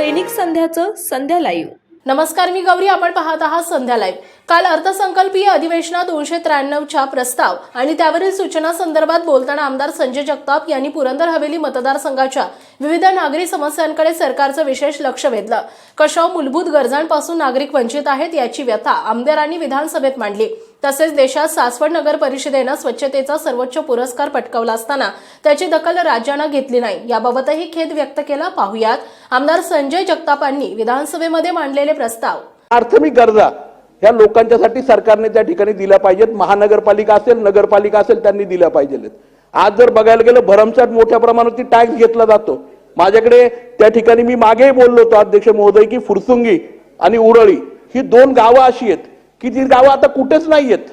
दैनिक संध्याचं संध्या live नमस्कार मी गौरी. आपण पाहत आहात संध्या लाईव्ह काल अर्थसंकल्पीय अधिवेशनात दोनशे त्र्याण्णवच्या प्रस्ताव आणि त्यावरील सूचना संदर्भात बोलताना आमदार संजय जगताप यांनी पुरंदर हवेली मतदारसंघाच्या विविध नागरी समस्यांकडे सरकारचं विशेष लक्ष वेधलं. कशा मूलभूत गरजांपासून नागरिक वंचित आहेत याची व्यथा आमदारांनी विधानसभेत मांडली. तसेच देशात सासवड नगर परिषदेनं स्वच्छतेचा सर्वोच्च पुरस्कार पटकावला असताना त्याची दखल राज्यानं घेतली नाही. याबाबतही खेद व्यक्त केला. पाहुयात आमदार संजय जगतापांनी विधानसभेमध्ये मांडलेले प्रस्ताव. प्राथमिक गरजा ह्या लोकांच्यासाठी सरकारने त्या ठिकाणी दिल्या पाहिजेत. महानगरपालिका असेल नगरपालिका असेल त्यांनी दिल्या पाहिजेत. आज जर बघायला गेलं भरमसाठ मोठ्या प्रमाणावरती टॅक्स घेतला जातो. माझ्याकडे त्या ठिकाणी मी मागेही बोललो होतो अध्यक्ष महोदय की फुरसुंगी आणि उरळी ही दोन गावं अशी आहेत. की ती गावं आता कुठेच नाही आहेत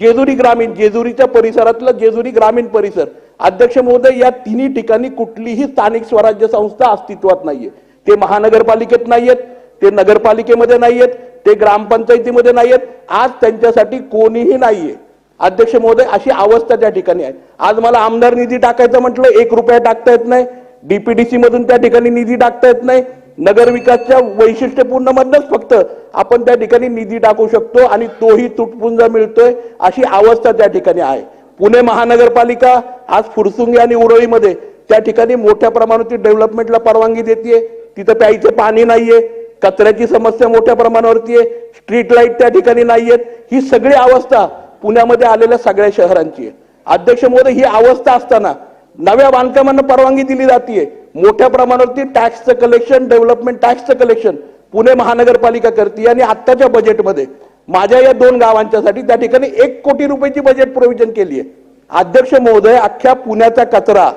जेजुरी ग्रामीण जेजुरीच्या परिसरातलं जेजुरी ग्रामीण परिसर. अध्यक्ष महोदय या तिन्ही ठिकाणी कुठलीही स्थानिक स्वराज्य संस्था अस्तित्वात नाहीये. ते महानगरपालिकेत नाहीयेत ते नगरपालिकेमध्ये नाहीयेत ते ग्रामपंचायतीमध्ये नाहीयेत. आज त्यांच्यासाठी कोणीही नाहीये. अध्यक्ष महोदय अशी अवस्था त्या ठिकाणी आहे. आज मला आमदार निधी टाकायचं म्हटलं एक रुपया टाकता येत नाही. डीपीडीसी मधून त्या ठिकाणी निधी टाकता येत नाही. नगरविकासच्या वैशिष्ट्यपूर्ण मधनच फक्त आपण त्या ठिकाणी निधी टाकू शकतो आणि तोही तुटपुंजा मिळतोय अशी अवस्था त्या ठिकाणी आहे. पुणे महानगरपालिका आज फुरसुंगी आणि उरळीमध्ये त्या ठिकाणी मोठ्या प्रमाणावरती डेव्हलपमेंटला परवानगी देते तिथं प्यायचे पाणी नाहीये. कचऱ्याची समस्या मोठ्या प्रमाणावरती आहे. स्ट्रीट लाइट त्या ठिकाणी नाहीयेत. ही सगळी अवस्था पुण्यामध्ये आलेल्या सगळ्या शहरांची आहे. अध्यक्ष महोदय ही अवस्था असताना नव्या बांधकामांना परवानगी दिली जाते मोठ्या प्रमाणावरती टॅक्सचं कलेक्शन डेव्हलपमेंट टॅक्सचं कलेक्शन पुणे महानगरपालिका करते आणि आत्ताच्या बजेटमध्ये माझ्या या दोन गावांच्यासाठी त्या ठिकाणी एक कोटी रुपयाची बजेट प्रोव्हिजन केली आहे अध्यक्ष महोदय अख्ख्या पुण्याचा कचरा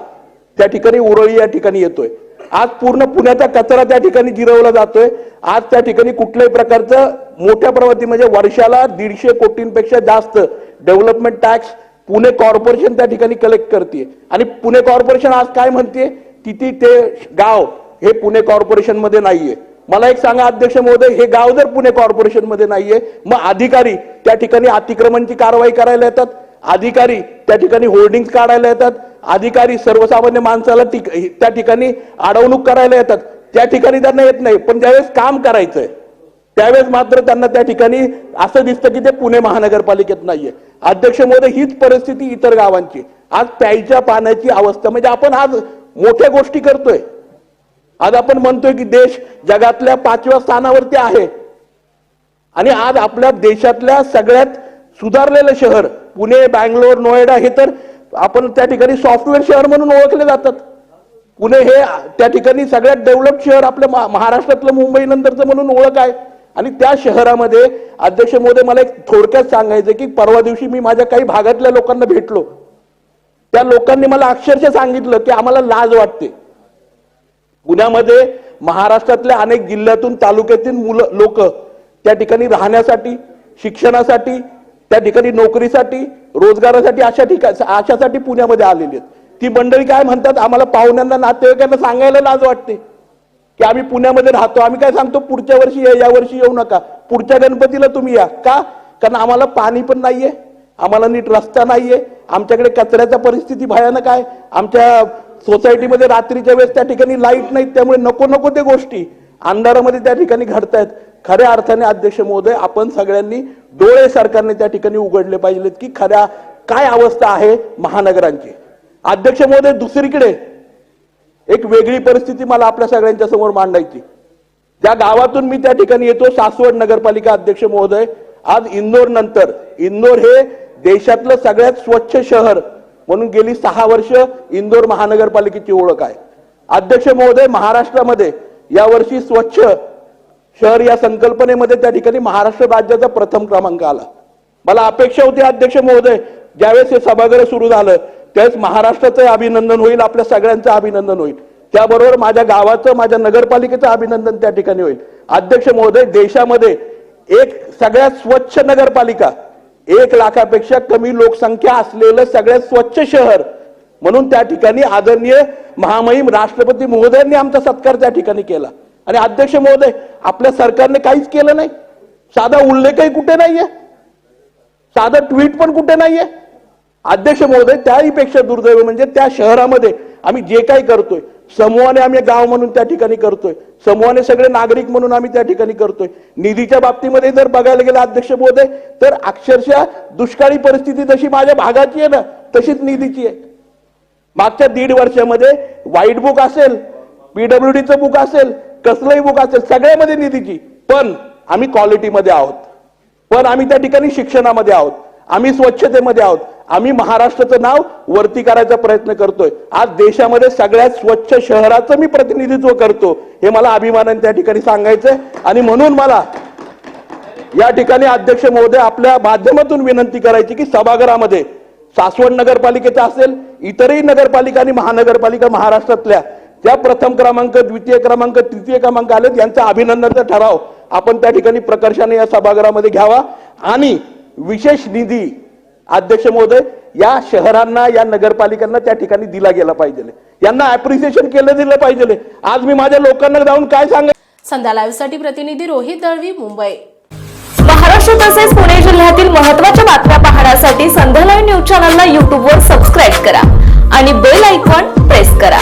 त्या ठिकाणी उरळी या ठिकाणी येतोय. आज पूर्ण पुण्याचा कचरा त्या ठिकाणी जिरवला जातोय. आज त्या ठिकाणी कुठल्याही प्रकारचं मोठ्या प्रमाणात म्हणजे वर्षाला दीडशे कोटींपेक्षा जास्त डेव्हलपमेंट टॅक्स पुणे कॉर्पोरेशन त्या ठिकाणी कलेक्ट करते आणि पुणे कॉर्पोरेशन आज काय म्हणते किती ते गाव हे पुणे कॉर्पोरेशनमध्ये नाहीये. मला एक सांगा अध्यक्ष महोदय हे गाव जर पुणे कॉर्पोरेशनमध्ये नाहीये मग अधिकारी त्या ठिकाणी अतिक्रमणची कारवाई करायला येतात अधिकारी त्या ठिकाणी होर्डिंग काढायला येतात अधिकारी सर्वसामान्य माणसाला त्या ठिकाणी अडवणूक करायला येतात. त्या ठिकाणी त्यांना येत नाही पण ज्यावेळेस काम करायचंय त्यावेळेस मात्र त्यांना त्या ठिकाणी असं दिसतं की ते पुणे महानगरपालिकेत नाहीये. अध्यक्ष महोदय हीच परिस्थिती इतर गावांची. आज प्यायच्या पाण्याची अवस्था म्हणजे आपण आज मोठ्या गोष्टी करतोय. आज आपण म्हणतोय की देश जगातल्या पाचव्या स्थानावरती आहे. आणि आज आपल्या देशातल्या सगळ्यात सुधारलेलं शहर पुणे बँगलोर नोएडा हे तर आपण त्या ठिकाणी सॉफ्टवेअर शहर म्हणून ओळखले जातात. पुणे हे त्या ठिकाणी सगळ्यात डेव्हलप शहर आपल्या महा- महाराष्ट्रातलं मुंबई नंतरचं म्हणून ओळख आहे. आणि त्या शहरामध्ये अध्यक्ष महोदय मला एक थोडक्यात सांगायचं की परवा दिवशी मी माझ्या काही भागातल्या लोकांना भेटलो. त्या लोकांनी मला अक्षरशः सांगितलं की आम्हाला लाज वाटते. पुण्यामध्ये महाराष्ट्रातल्या अनेक जिल्ह्यातून तालुक्यातील मुलं लोक त्या ठिकाणी राहण्यासाठी शिक्षणासाठी त्या ठिकाणी नोकरीसाठी रोजगारासाठी अशा ठिकाणी अशासाठी पुण्यामध्ये आलेली आहेत. ती मंडळी काय म्हणतात? आम्हाला पाहुण्यांना नातेवाईकांना सांगायला लाज वाटते. की आम्ही पुण्यामध्ये राहतो. आम्ही काय सांगतो पुढच्या वर्षी या या वर्षी येऊ नका. पुढच्या गणपतीला तुम्ही या. का? कारण आम्हाला पाणी पण नाहीये. आम्हाला नीट रस्ता नाहीये. आमच्याकडे कचऱ्याचा परिस्थिती भयानक आहे. आमच्या सोसायटीमध्ये रात्रीच्या वेळेस त्या ठिकाणी लाइट नाहीत त्यामुळे नको नको ते गोष्टी. अंधारामध्ये त्या ठिकाणी घडतायत. खऱ्या अर्थाने अध्यक्ष महोदय आपण सगळ्यांनी डोळे सरकारने त्या ठिकाणी उघडले पाहिजेत की खऱ्या काय अवस्था आहे महानगरांची. अध्यक्ष महोदय दुसरीकडे एक वेगळी परिस्थिती मला आपल्या सगळ्यांच्या समोर मांडायची. ज्या गावातून मी त्या ठिकाणी येतो सासवड नगरपालिका अध्यक्ष महोदय आज इंदोर नंतर. इंदोर हे देशातलं सगळ्यात स्वच्छ शहर म्हणून गेली सहा वर्ष इंदोर महानगरपालिकेची ओळख आहे. अध्यक्ष महोदय महाराष्ट्रामध्ये यावर्षी स्वच्छ शहर या संकल्पनेमध्ये त्या ठिकाणी महाराष्ट्र राज्याचा प्रथम क्रमांक आला. मला अपेक्षा होती अध्यक्ष महोदय ज्यावेळेस हे सभागृह सुरू झालं त्यावेळेस महाराष्ट्राचं अभिनंदन होईल आपल्या सगळ्यांचं अभिनंदन होईल. त्याबरोबर माझ्या गावाचं माझ्या नगरपालिकेचं अभिनंदन त्या ठिकाणी होईल. अध्यक्ष महोदय देशामध्ये एक सगळ्यात स्वच्छ नगरपालिका एक लाखापेक्षा कमी लोकसंख्या असलेलं सगळ्यात स्वच्छ शहर म्हणून त्या ठिकाणी आदरणीय महामहिम राष्ट्रपती महोदयांनी आमचा सत्कार त्या ठिकाणी केला. आणि अध्यक्ष महोदय आपल्या सरकारने काहीच केलं नाही. साधा उल्लेखही कुठे नाहीये. साधं ट्विट पण कुठे नाहीये. अध्यक्ष महोदय त्याही पेक्षा दुर्दैव म्हणजे त्या शहरामध्ये आम्ही जे काही करतोय समूहाने आम्ही गाव म्हणून त्या ठिकाणी करतोय समूहाने सगळे नागरिक म्हणून आम्ही त्या ठिकाणी करतोय. निधीच्या बाबतीमध्ये जर बघायला गेलं अध्यक्ष महोदय तर अक्षरशः दुष्काळी परिस्थिती जशी माझ्या भागाची आहे ना तशीच निधीची आहे. मागच्या दीड वर्षामध्ये व्हाईट बुक असेल पीडब्ल्यूडीचं बुक असेल कसलंही बुक असेल सगळ्यामध्ये निधीची. पण आम्ही क्वालिटीमध्ये आहोत. पण आम्ही त्या ठिकाणी शिक्षणामध्ये आहोत. आम्ही स्वच्छतेमध्ये आहोत. आम्ही महाराष्ट्राचं नाव वरती करायचा प्रयत्न करतोय. आज देशामध्ये सगळ्यात स्वच्छ शहराचं मी प्रतिनिधित्व करतो. हे मला अभिमानाने त्या ठिकाणी सांगायचंय. आणि म्हणून मला या ठिकाणी अध्यक्ष महोदय आपल्या माध्यमातून विनंती करायची की सभागृहामध्ये सासवड नगरपालिकेचा असेल इतरही नगरपालिका आणि महानगरपालिका महाराष्ट्रातल्या त्या प्रथम क्रमांक द्वितीय क्रमांक तृतीय क्रमांक आलेत यांचा अभिनंदनाचा ठराव आपण त्या ठिकाणी प्रकर्षाने या सभागृहामध्ये घ्यावा. आणि विशेष निधी अध्यक्ष महोदय या शहरांना या नगरपालिकांना त्या ठिकाणी दिला गेला पाहिजे. यांना अप्रिसिएशन केलं दिलं पाहिजे. आज मी माझ्या लोकांना जाऊन काय सांग संध्या लाईव्हसाठी प्रतिनिधी रोहित दळवी मुंबई. महाराष्ट्र तसेच पुणे जिल्ह्यातील महत्त्वाच्या बातम्या पाहण्यासाठी संध्या लाईव्ह न्यूज चॅनलला यूट्यूबवर सबस्क्राईब करा आणि बेल आयकॉन प्रेस करा.